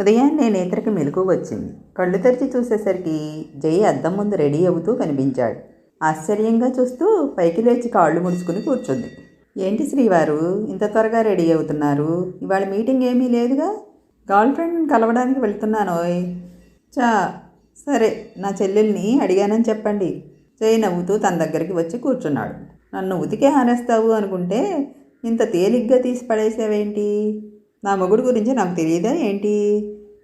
ఉదయాన్నే నేత్రకి మెలకు వచ్చింది. కళ్ళు తెరిచి చూసేసరికి జై అద్దం ముందు రెడీ అవుతూ కనిపించాడు. ఆశ్చర్యంగా చూస్తూ పైకి లేచి కాళ్ళు ముడుచుకుని కూర్చుంది. ఏంటి శ్రీవారు ఇంత త్వరగా రెడీ అవుతున్నారు? ఇవాళ మీటింగ్ ఏమీ లేదుగా? గర్ల్ ఫ్రెండ్ కలవడానికి వెళ్తున్నానోయ్. చా సరే నా చెల్లెల్ని అడిగానని చెప్పండి. జై నవ్వుతూ తన దగ్గరికి వచ్చి కూర్చున్నాడు. నన్ను ఉతికే హారేస్తావు అనుకుంటే ఇంత తేలిగ్గా తీసి పడేసావేంటి? నా మొగుడు గురించి నాకు తెలియదా ఏంటి?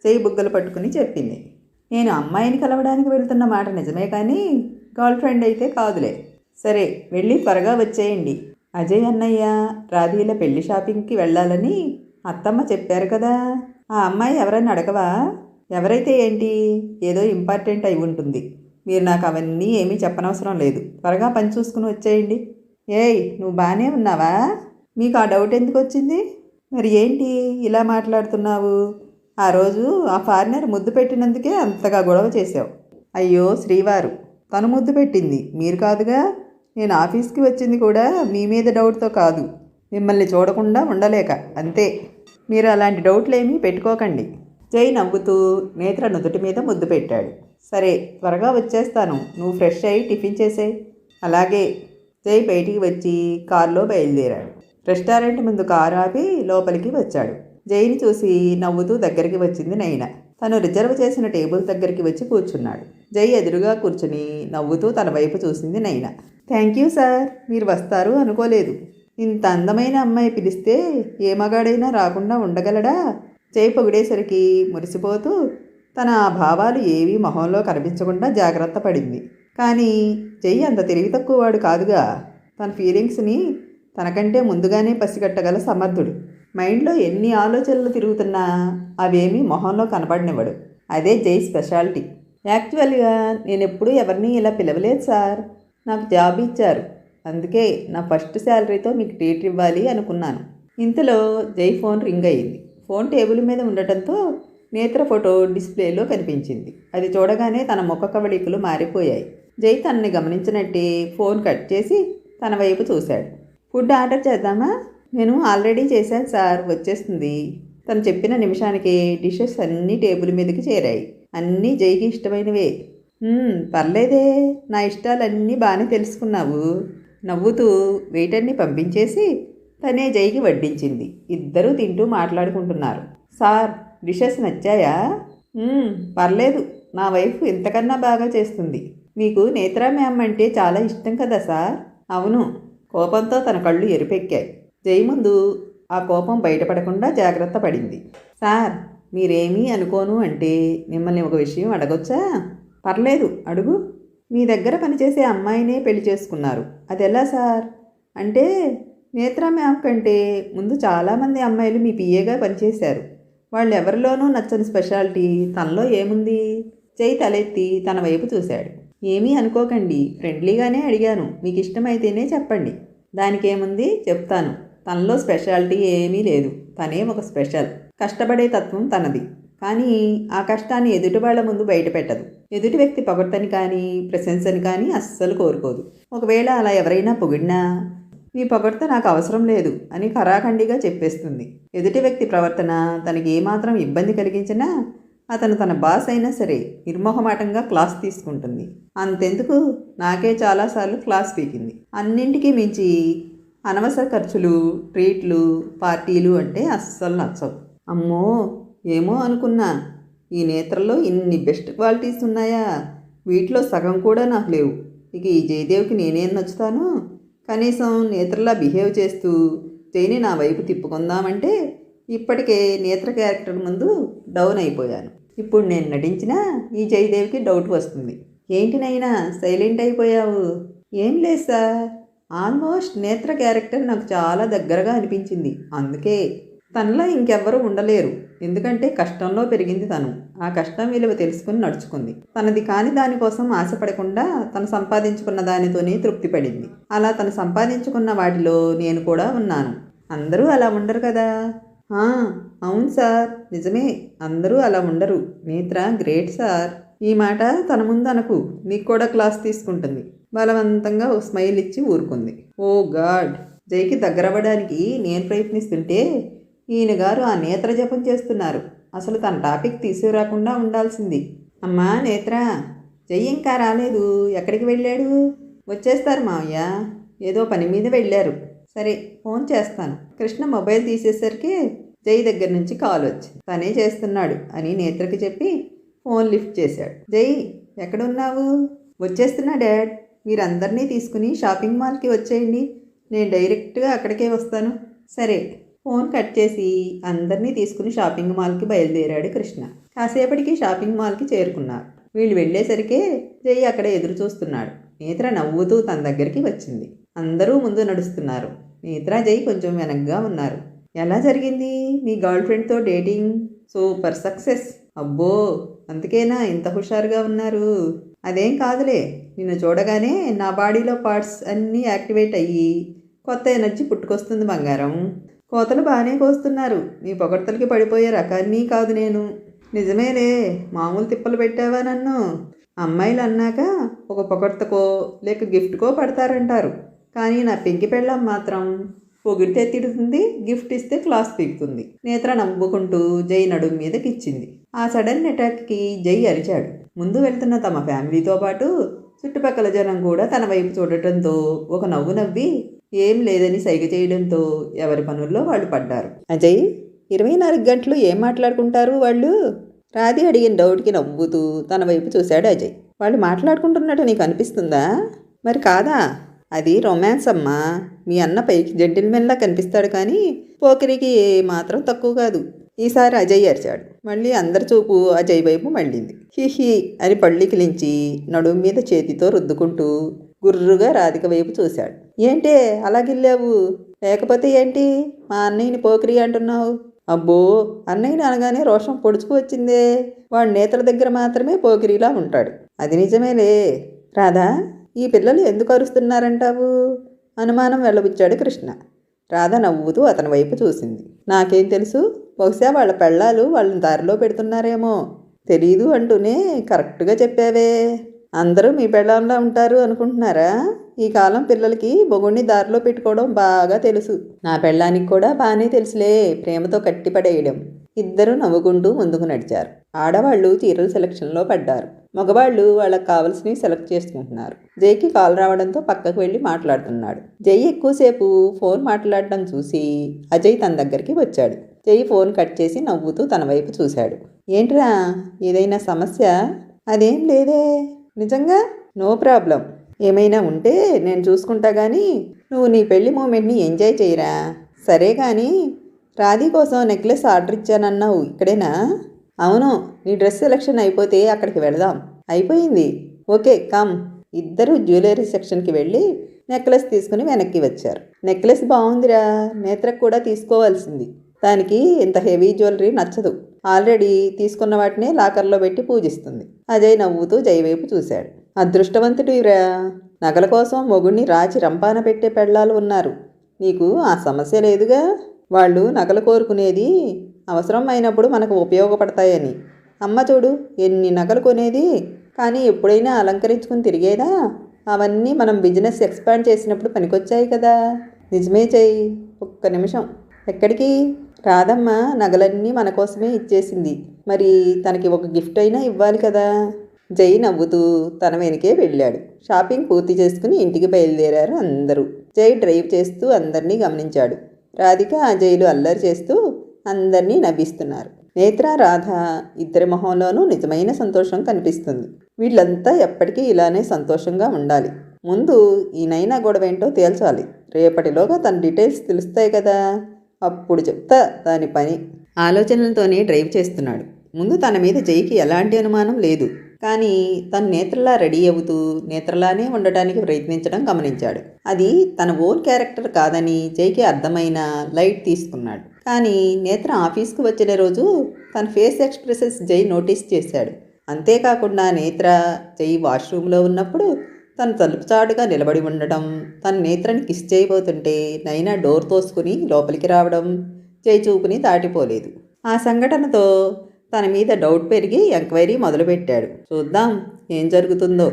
చేయి బుగ్గలు పట్టుకుని చెప్పింది. నేను అమ్మాయిని కలవడానికి వెళ్తున్న మాట నిజమే కానీ గర్ల్ ఫ్రెండ్ అయితే కాదులే. సరే వెళ్ళి త్వరగా వచ్చేయండి. అజయ్ అన్నయ్య రాధీల పెళ్ళి షాపింగ్కి వెళ్ళాలని అత్తమ్మ చెప్పారు కదా. ఆ అమ్మాయి ఎవరైనా అడగవా? ఎవరైతే ఏంటి? ఏదో ఇంపార్టెంట్ అయి ఉంటుంది. మీరు నాకు అవన్నీ ఏమీ చెప్పనవసరం లేదు. త్వరగా పని చూసుకుని వచ్చేయండి. ఏయ్ నువ్వు బాగానే ఉన్నావా? మీకు ఆ డౌట్ ఎందుకు వచ్చింది? మరి ఏంటి ఇలా మాట్లాడుతున్నావు? ఆ రోజు ఆ ఫారినర్ ముద్దు పెట్టినందుకే అంతగా గొడవ చేశావు. అయ్యో శ్రీవారు తను ముద్దు పెట్టింది. మీరు కాదుగా నేను ఆఫీస్కి వచ్చింది కూడా మీ మీద డౌట్తో కాదు. మిమ్మల్ని చూడకుండా ఉండలేక అంతే. మీరు అలాంటి డౌట్లు ఏమీ పెట్టుకోకండి. జై నవ్వుతూ నేత్ర నుదుటి మీద ముద్దు పెట్టాడు. సరే త్వరగా వచ్చేస్తాను. నువ్వు ఫ్రెష్ అయ్యి టిఫిన్ చేసే అలాగే జై బయటికి వచ్చి కారులో బయలుదేరాడు. రెస్టారెంట్ ముందు కారు ఆపి లోపలికి వచ్చాడు. జైని చూసి నవ్వుతూ దగ్గరికి వచ్చింది నైనా. తను రిజర్వ్ చేసిన టేబుల్ దగ్గరికి వచ్చి కూర్చున్నాడు. జై ఎదురుగా కూర్చుని నవ్వుతూ తన వైపు చూసింది నైనా. థ్యాంక్ యూ సార్ మీరు వస్తారు అనుకోలేదు. ఇంత అందమైన అమ్మాయి పిలిస్తే ఏ మగాడైనా రాకుండా ఉండగలడా? జై పొగిడేసరికి మురిసిపోతూ తన భావాలు ఏవీ మొహంలో కనిపించకుండా జాగ్రత్త పడింది. కానీ జై అంత తెలివి తక్కువవాడు కాదుగా. తన ఫీలింగ్స్ని తనకంటే ముందుగానే పసిగట్టగల సమర్థుడు. మైండ్లో ఎన్ని ఆలోచనలు తిరుగుతున్నా అవేమీ మొహంలో కనపడనివ్వడు. అదే జై స్పెషాలిటీ. యాక్చువల్గా నేను ఎప్పుడూ ఎవరిని ఇలా పిలవలేదు సార్. నాకు జాబ్ ఇచ్చారు. అందుకే నా ఫస్ట్ శాలరీతో మీకు ట్రీట్ ఇవ్వాలి అనుకున్నాను. ఇంతలో జై ఫోన్ రింగ్ అయ్యింది ఫోన్ టేబుల్ మీద ఉండటంతో నేత్ర ఫోటో డిస్ప్లేలో కనిపించింది. అది చూడగానే తన ముఖ కవళికలు మారిపోయాయి. జై తనని గమనించినట్టే ఫోన్ కట్ చేసి తన వైపు చూశాడు. ఫుడ్ ఆర్డర్ చేద్దామా? నేను ఆల్రెడీ చేశాను సార్ వచ్చేస్తుంది. తను చెప్పిన నిమిషానికి డిషెస్ అన్నీ టేబుల్ మీదకి చేరాయి. అన్నీ జైకి ఇష్టమైనవే. పర్లేదే. నా ఇష్టాలన్నీ బాగానే తెలుసుకున్నావు. నవ్వుతూ వెయిటర్ని పంపించేసి తనే జైకి వడ్డించింది. ఇద్దరూ తింటూ మాట్లాడుకుంటున్నారు. సార్ డిషెస్ నచ్చాయా? పర్లేదు. నా వైఫ్ ఇంతకన్నా బాగా చేస్తుంది. మీకు నేత్రా మ్యామ్ అంటే చాలా ఇష్టం కదా సార్? అవును. కోపంతో తన కళ్ళు ఎరిపెక్కాయి. జై ముందు. ఆ కోపం బయటపడకుండా జాగ్రత్త పడింది. సార్ మీరేమీ అనుకోను అంటే మిమ్మల్ని ఒక విషయం అడగొచ్చా? పర్లేదు అడుగు. మీ దగ్గర పనిచేసే అమ్మాయినే పెళ్ళి చేసుకున్నారు. అది ఎలా సార్? అంటే నేత్ర మ్యామ్ కంటే ముందు చాలామంది అమ్మాయిలు మీ పిఏగా పనిచేశారు. వాళ్ళు ఎవరిలోనూ నచ్చని స్పెషాలిటీ తనలో ఏముంది? చేయి తలెత్తి తన వైపు చూశాడు. ఏమీ అనుకోకండి. ఫ్రెండ్లీగానే అడిగాను. మీకు ఇష్టమైతేనే చెప్పండి. దానికేముంది? చెప్తాను. తనలో స్పెషాలిటీ ఏమీ లేదు. తనే ఒక స్పెషల్. కష్టపడే తత్వం తనది. కానీ ఆ కష్టాన్ని ఎదుటి వాళ్ళ ముందు బయట పెట్టదు ఎదుటి వ్యక్తి పొగడ్తని కానీ ప్రశంసని కానీ అస్సలు కోరుకోదు. ఒకవేళ అలా ఎవరైనా పొగిడినా మీ పొగడ్త నాకు అవసరం లేదు అని ఖరాఖండిగా చెప్పేస్తుంది. ఎదుటి వ్యక్తి ప్రవర్తన తనకి ఏమాత్రం ఇబ్బంది కలిగించినా అతను తన బాస్ అయినా సరే నిర్మోహమాటంగా క్లాస్ తీసుకుంటుంది. అంతెందుకు? నాకే చాలాసార్లు క్లాస్ పీకింది. అన్నింటికీ మించి అనవసర ఖర్చులు ట్రీట్లు పార్టీలు అంటే అస్సలు నచ్చవు. అమ్మో! ఏమో అనుకున్నా. ఈ నేత్రలో ఇన్ని బెస్ట్ క్వాలిటీస్ ఉన్నాయా? వీటిలో సగం కూడా నాకు లేవు. ఇక ఈ జయదేవ్కి నేనేం నచ్చుతాను? కనీసం నేత్రలా బిహేవ్ చేస్తూ జైని నా వైపు తిప్పుకుందామంటే ఇప్పటికే నేత్ర క్యారెక్టర్ ముందు డౌన్ అయిపోయాను. ఇప్పుడు నేను నటించినా ఈ జయదేవికి డౌట్ వస్తుంది. ఏంటి నైనా సైలెంట్ అయిపోయావు? ఏం లేదు సార్. ఆల్మోస్ట్ నేత్ర క్యారెక్టర్ నాకు చాలా దగ్గరగా అనిపించింది. అందుకే తనలో ఇంకెవ్వరూ ఉండలేరు. ఎందుకంటే కష్టంలో పెరిగింది తను. ఆ కష్టం విలువ తెలుసుకుని నడుచుకుంది. తనది కాని దానికోసం ఆశపడకుండా తను సంపాదించుకున్న దానితోనే తృప్తి పడింది. అలా తను సంపాదించుకున్న వాటిలో నేను కూడా ఉన్నాను. అందరూ అలా ఉండరు కదా. అవును సార్. నిజమే. అందరూ అలా ఉండరు. నేత్ర గ్రేట్ సార్. ఈ మాట తన ముందు అనకు. నీకు కూడా క్లాస్ తీసుకుంటుంది. బలవంతంగా ఓ స్మైల్ ఇచ్చి ఊరుకుంది. Oh god! జైకి దగ్గరవ్వడానికి నేను ప్రయత్నిస్తుంటే ఈయన గారు ఆ నేత్ర జపం చేస్తున్నారు. అసలు తన టాపిక్ తీసుకురాకుండా ఉండాల్సింది. అమ్మా నేత్ర! జై ఇంకా రాలేదు. ఎక్కడికి వెళ్ళాడు? వచ్చేస్తారు మావయ్య. ఏదో పని మీద వెళ్ళారు. సరే ఫోన్ చేస్తాను. కృష్ణ మొబైల్ తీసేసరికి జై దగ్గర నుంచి కాల్ వచ్చింది. తనే చేస్తున్నాడు అని నేత్రకి చెప్పి ఫోన్ లిఫ్ట్ చేశాడు. జై ఎక్కడున్నావు? వచ్చేస్తున్నా డాడ్. మీరందరినీ తీసుకుని షాపింగ్ మాల్కి వచ్చేయండి. నేను డైరెక్ట్గా అక్కడికే వస్తాను. సరే. ఫోన్ కట్ చేసి అందరినీ తీసుకుని షాపింగ్ మాల్కి బయలుదేరాడు కృష్ణ. కాసేపటికి షాపింగ్ మాల్కి చేరుకున్నారు. వీళ్ళు వెళ్ళేసరికే జై అక్కడ ఎదురు చూస్తున్నాడు నేత్ర నవ్వుతూ తన దగ్గరికి వచ్చింది. అందరూ ముందు నడుస్తున్నారు. నేత్రాజయ్ కొంచెం వెనక్గా ఉన్నారు. ఎలా జరిగింది? మీ గర్ల్ ఫ్రెండ్తో డేటింగ్? Super success. అబ్బో అందుకేనా ఇంత హుషారుగా ఉన్నారు? అదేం కాదులే నిన్ను చూడగానే నా బాడీలో పార్ట్స్ అన్నీ యాక్టివేట్ అయ్యి కొత్త ఎనర్జీ పుట్టుకొస్తుంది బంగారం. కోతలు బాగానే కోస్తున్నారు. మీ పొగడ్తలకి పడిపోయే రకాన్ని కాదు నేను. నిజమేలే మామూలు తిప్పలు పెట్టావా నన్ను? అమ్మాయిలు అన్నాక ఒక పొగడ్తకో లేక గిఫ్ట్కో పడతారంటారు. కానీ నా పెంకి పెళ్ళం మాత్రం పొగిడితే తిడుతుంది గిఫ్ట్ ఇస్తే క్లాస్ పీకుతుంది. నేత్ర నవ్వుకుంటూ జై నడుం మీదకిచ్చింది. ఆ సడన్ అటాక్కి జై అరిచాడు. ముందు వెళ్తున్న తమ ఫ్యామిలీతో పాటు చుట్టుపక్కల జనం కూడా తన వైపు చూడటంతో ఒక నవ్వు నవ్వి ఏం లేదని సైగ చేయడంతో ఎవరి పనుల్లో వాళ్ళు పడ్డారు? అజయ్ ఇరవై నాలుగు గంటలు ఏం మాట్లాడుకుంటారు వాళ్ళు? రాధి అడిగిన డౌట్కి నవ్వుతూ తన వైపు చూశాడు అజయ్. వాళ్ళు మాట్లాడుకుంటున్నట్టు నీకు అనిపిస్తుందా? మరి కాదా? అది రొమాన్స్ అమ్మా. మీ అన్న పైకి జెంటిల్మెన్లా కనిపిస్తాడు కానీ పోకిరికి మాత్రం తక్కువ కాదు. ఈసారి అజయ్ అరిచాడు. మళ్ళీ అందరి చూపు అజయ్ వైపు మళ్ళీంది. హిహి అని పళ్ళికిలించి నడుము మీద చేతితో రుద్దుకుంటూ గుర్రుగా రాధిక వైపు చూశాడు. ఏంటే అలాగిల్లావు? లేకపోతే ఏంటి? మా అన్నయ్యని పోకిరి అంటున్నావు? అబ్బో అన్నయ్యని అనగానే రోషం పొడుచుకు వచ్చిందే. వాడి నేతల దగ్గర మాత్రమే పోకిరిలా ఉంటాడు. అది నిజమేలే. రాధా ఈ పిల్లలు ఎందుకు అరుస్తున్నారంటావు? అనుమానం వెళ్ళబుచ్చాడు కృష్ణ. రాధ నవ్వుతూ అతని వైపు చూసింది. నాకేం తెలుసు? బహుశా వాళ్ళ పెళ్ళాలు వాళ్ళని దారిలో పెడుతున్నారేమో. తెలీదు అంటూనే కరెక్ట్గా చెప్పావే. అందరూ మీ పెళ్ళంలా ఉంటారు అనుకుంటున్నారా? ఈ కాలం పిల్లలకి బొగుణ్ణి దారిలో పెట్టుకోవడం బాగా తెలుసు. నా పెళ్ళానికి కూడా బాగానే తెలుసులే ప్రేమతో కట్టిపడేయడం. ఇద్దరూ నవ్వుకుంటూ ముందుకు నడిచారు. ఆడవాళ్ళు చీరల సెలక్షన్లో పడ్డారు. మగవాళ్ళు వాళ్ళకి కావలసినవి సెలెక్ట్ చేసుకుంటున్నారు. జైకి కాల్ రావడంతో పక్కకు వెళ్ళి మాట్లాడుతున్నాడు. జై ఎక్కువసేపు ఫోన్ మాట్లాడడం చూసి అజయ్ తన దగ్గరికి వచ్చాడు. జై ఫోన్ కట్ చేసి నవ్వుతూ తన వైపు చూశాడు. ఏంట్రా ఏదైనా సమస్య? అదేం లేదే. నిజంగా? No problem. ఏమైనా ఉంటే నేను చూసుకుంటా కానీ నువ్వు నీ పెళ్ళి మూమెంట్ని ఎంజాయ్ చేయరా? సరే కానీ రాధి కోసం నెక్లెస్ ఆర్డర్ ఇచ్చానన్నావు ఇక్కడేనా? అవును నీ డ్రెస్ సెలెక్షన్ అయిపోతే అక్కడికి వెళదాం. అయిపోయింది. Okay come. ఇద్దరు జ్యువెలరీ సెక్షన్కి వెళ్ళి నెక్లెస్ తీసుకుని వెనక్కి వచ్చారు. నెక్లెస్ బాగుందిరా నేత్రకు కూడా తీసుకోవాల్సింది. దానికి ఇంత హెవీ జ్యువెలరీ నచ్చదు. ఆల్రెడీ తీసుకున్న వాటినే లాకర్లో పెట్టి పూజిస్తుంది. అజయ్ నవ్వుతూ జై వైపు చూశాడు. అదృష్టవంతుడిరా నగల కోసం మొగుణ్ణి రాచి రంపాన పెట్టే పెళ్ళాలు ఉన్నారు. నీకు ఆ సమస్య లేదుగా? వాళ్ళు నగలు కోరుకునేది అవసరం అయినప్పుడు మనకు ఉపయోగపడతాయని. అమ్మ చూడు ఎన్ని నగలు కొనేది? కానీ ఎప్పుడైనా అలంకరించుకుని తిరిగేదా? అవన్నీ మనం బిజినెస్ ఎక్స్పాండ్ చేసినప్పుడు పనికొచ్చాయి కదా. నిజమే చెయ్యి. ఒక్క నిమిషం. ఎక్కడికి? రాదమ్మ నగలన్నీ మన కోసమే ఇచ్చేసింది. మరి తనకి ఒక గిఫ్ట్ అయినా ఇవ్వాలి కదా. జై నవ్వుతూ తన వెనుకే వెళ్ళాడు. షాపింగ్ పూర్తి చేసుకుని ఇంటికి బయలుదేరారు అందరూ. జై డ్రైవ్ చేస్తూ అందరినీ గమనించాడు. రాధిక అజయ్లు అల్లరి చేస్తూ అందరినీ నవ్విస్తున్నారు. నేత్ర రాధ ఇద్దరి మొహంలోనూ నిజమైన సంతోషం కనిపిస్తుంది. వీళ్ళంతా ఎప్పటికీ ఇలానే సంతోషంగా ఉండాలి. ముందు ఈ నైనా గొడవ ఏంటో తేల్చాలి. రేపటిలోగా తన డీటెయిల్స్ తెలుస్తాయి కదా? అప్పుడు చెప్తా దాని పని. ఆలోచనలతోనే డ్రైవ్ చేస్తున్నాడు. ముందు తన మీద జైకి ఎలాంటి అనుమానం లేదు. కానీ తను నేత్రలా రెడీ అవుతూ నేత్రలానే ఉండటానికి ప్రయత్నించడం గమనించాడు. అది తన ఓన్ క్యారెక్టర్ కాదని జైకి అర్థమైన లైట్ తీసుకున్నాడు. కానీ నేత్ర ఆఫీస్కి వచ్చిన రోజు తన ఫేస్ ఎక్స్ప్రెసెస్ జై నోటీస్ చేశాడు. అంతేకాకుండా నేత్ర జై వాష్రూమ్లో ఉన్నప్పుడు తను తలుపు చాటుగా నిలబడి ఉండడం తన నేత్రని కిస్ చేయబోతుంటే నైనా డోర్ తోసుకుని లోపలికి రావడం జై చూపుని దాటిపోలేదు. ఆ సంఘటనతో తన మీద డౌట్ పెరిగి ఎంక్వైరీ మొదలుపెట్టాడు. చూద్దాం ఏం జరుగుతుందో.